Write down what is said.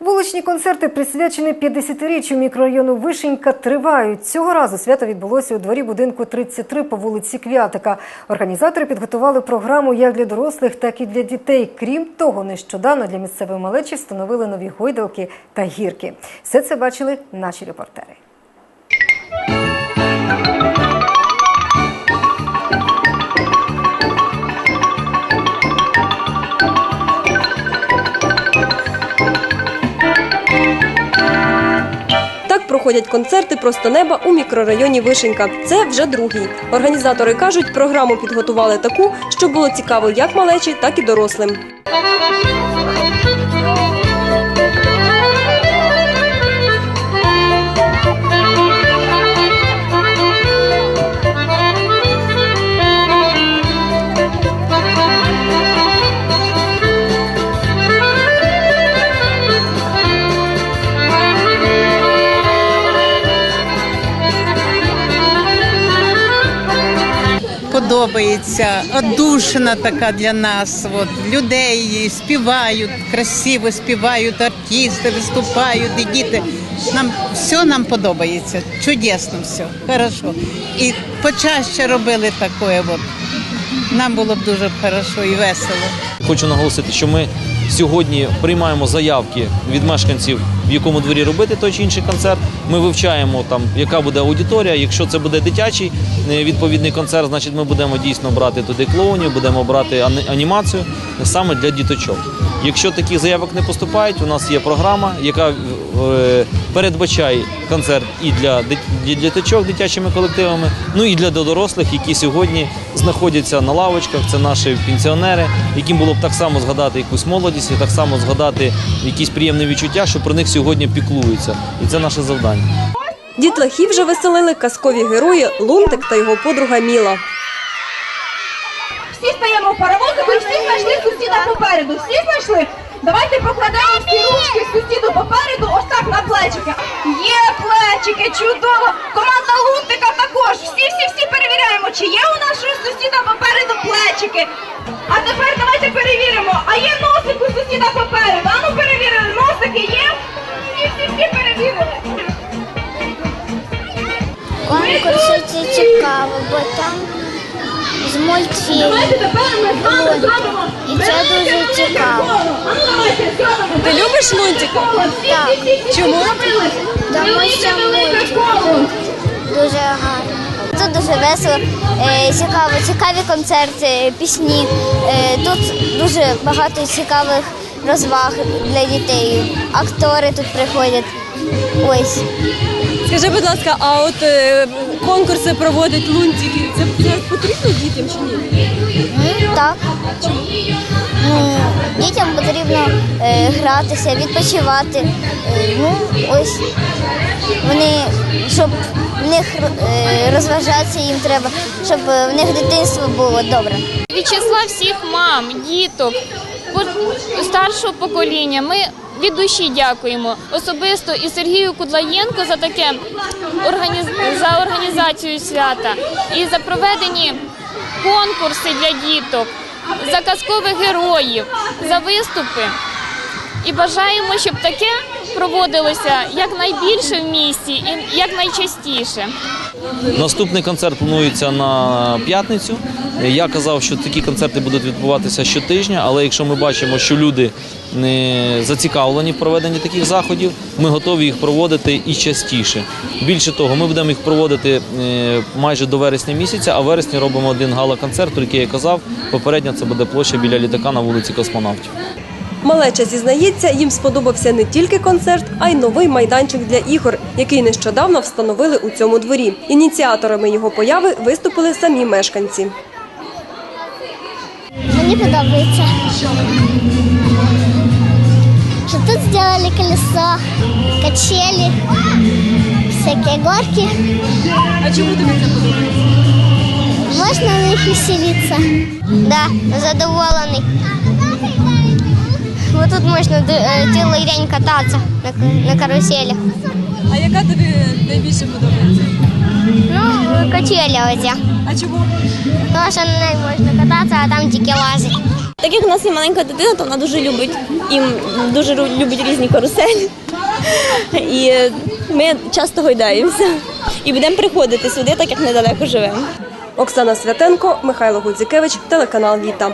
Вуличні концерти, присвячені 50-річчю мікрорайону Вишенька, тривають. Цього разу свято відбулося у дворі будинку 33 по вулиці Квятика. Організатори підготували програму як для дорослих, так і для дітей. Крім того, нещодавно для місцевої малечі встановили нові гойдалки та гірки. Все це бачили наші репортери. Проходять концерти просто неба у мікрорайоні Вишенька. Це вже другий. Організатори кажуть, програму підготували таку, щоб було цікаво як малечі, так і дорослим. Подобається, одушина така для нас. От, людей співають, красиво співають, артисти виступають, і діти. Нам все нам подобається. Чудесно все, хорошо. І почаще робили таке. От. Нам було б дуже хорошо і весело. Хочу наголосити, що ми сьогодні приймаємо заявки від мешканців, в якому дворі робити той чи інший концерт. Ми вивчаємо там, яка буде аудиторія. Якщо це буде дитячий е, відповідний концерт, значить ми будемо дійсно брати туди клоунів, будемо брати анімацію саме для діточок. Якщо таких заявок не поступають, у нас є програма, яка передбачає концерт і для діточок дитячими колективами, ну і для дорослих, які сьогодні знаходяться на лавочках. Це наші пенсіонери, яким було б так само згадати якусь молодість, і так само згадати якісь приємні відчуття, що про них сьогодні піклуються. І це наше завдання. Дітлахів вже веселили казкові герої Лунтик та його подруга Міла. Всі стаємо в паровозик і всі знайшли сусіда попереду. Всі знайшли? Давайте покладемо всі ручки сусіду попереду, на плечики. Є плечики, чудово! Команда Лунтика також. Всі, всі, всі перевіряємо, чи є у нашого сусіда попереду плечики. А тепер давайте перевіримо, а є носик у сусіда попереду. Ану перевірили, носики є? Всі, всі, всі перевірили. Конкурси це цікаво, бо там з мультфільму. Давайте тепер ми з вами зробимо. І це дуже цікаво. Ти любиш Лунтика? Так, Чому? тому що мультик дуже гарно. Тут дуже весело, е, цікаво, цікаві концерти, пісні. Е, Тут дуже багато цікавих розваг для дітей. Актори тут приходять. Ось. Скажи, будь ласка, а от е, конкурси проводять Лунтики. Це, це потрібно дітям чи ні? Так. Ну, дітям потрібно е, гратися, відпочивати. Е, ну, ось вони, щоб в них е, розважатися їм треба, щоб е, в них дитинство було добре. від числа всіх мам, діток, по- старшого покоління. Ми від душі дякуємо особисто і Сергію Кудлаєнко за таке за організацію свята і за проведені конкурси для діток, за казкових героїв, за виступи. І бажаємо, щоб таке проводилося якнайбільше в місті і якнайчастіше. Наступний концерт планується на п'ятницю. Я казав, що такі концерти будуть відбуватися щотижня, але якщо ми бачимо, що люди не зацікавлені в проведенні таких заходів, ми готові їх проводити і частіше. Більше того, ми будемо їх проводити е, майже до вересня місяця, а в вересні робимо один гала-концерт, про який я казав. Попередньо це буде площа біля літака на вулиці Космонавтів. Малеча зізнається, їм сподобався не тільки концерт, а й новий майданчик для ігор, який нещодавно встановили у цьому дворі. Ініціаторами його появи виступили самі мешканці. Мені подобається. Що тут зробили колесо, качелі, всякі горки. А чому тобі це подобається? Можна на них веселитися? Да, задоволений. Бо тут можна е, цілий день кататися на, на каруселях. А яка тобі найбільше подобається? Ну, качелі оці. А чому? Тому що на них можна кататися, а там тільки лазить. Так як у нас є маленька дитина, то вона дуже любить і дуже любить різні каруселі. І ми часто гойдаємося. І будемо приходити сюди, так як недалеко живемо. Оксана Святенко, Михайло Гудзікевич, телеканал Віта.